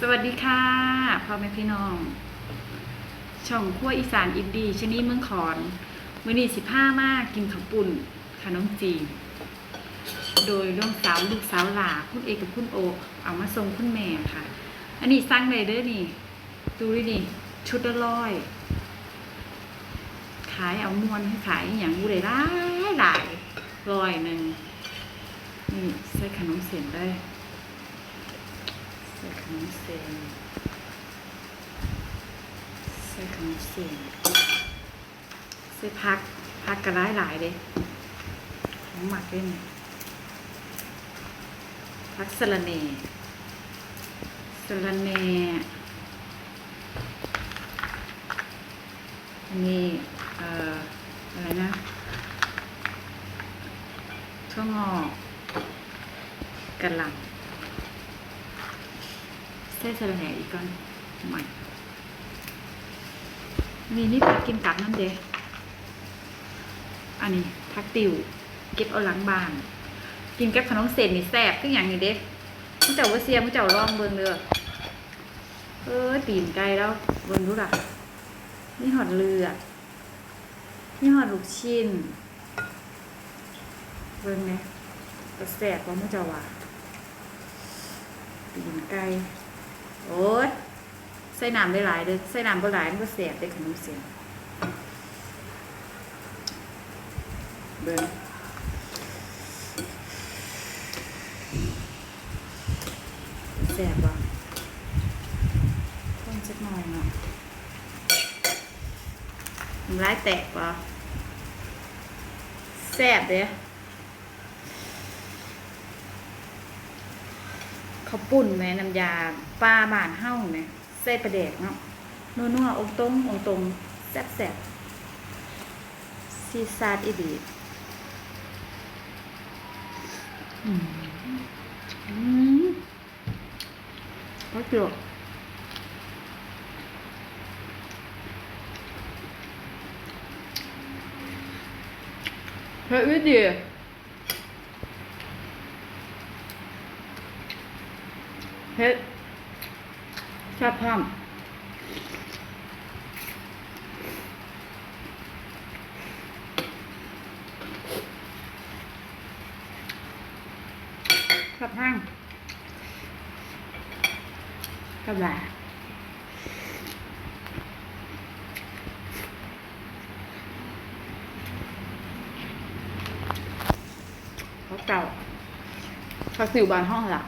สวัสดีค่ะพ่อแม่พี่น้อง ช่องขั้วอีสานอินดีชนีเมืองขอนมือนีสิบห้ามากกินข้าวปุ่นขนมจีนโดยร่วงสาวลูกสาวหลาคุณเอกกับคุณโอ เอามาส่งคุณแม่ค่ะ อันนี้สร้างเลยเด้อนี่ ดูดินี่ ชุดละร้อย ขายเอามวนให้ขายอย่างบูได้หลยหลายร้อยหนึ่งนี่ใส่ขนมเส้นได้ ใส่ขนมเส้นใส่ขนมเส้นใส่พักพักกระไรหลายๆเลยของหมักเล่นพักสะระเนสะระเนอันนี้เอ่ออะไรนะถั่วงอกกระหล่ำ ใส่สะระแหน่อีกก่อนใหม่มีนี่พักกินกับน้ำเดะอันนี้พักติวเก็บเอาหลังบานกินกับขนมเส้นนี่แซ่บขึ้นอย่างนี้เด้มุเจ้าว่าเสียมุเจ้าลองเบิ่งเด้อเออตีนไก่แล้วเบิ่งดูล่ะนี่หอดเลือดนี่หอดลูกชิ้นเบิ่งเนี่ยก็แซ่บว่ามุเจ้าว่าตีนไก่ โอ้ยใส่น้ำได้หลายๆเด้อใส่น้ำบ่หลายมันก็เสียบได้ขนมเสียงเบิ่งแสบบ่ต้นสักหน่อยเนาะน้ำลายแตกบ่แสบเด้ อข้าวปุ่นแม่น้ำยาปลาบานเฮ้าแม่ใส่ปลาแดกเนาะนัวๆองตรงองตรงแซ่บๆซีซาดอีดีอืมอืมก็เจียวเฮ้ยวิดี เฮ็ดชอบพ่อมชอบห้างชอบหลาเขาเก่าเขาสิวบานห้องหลัก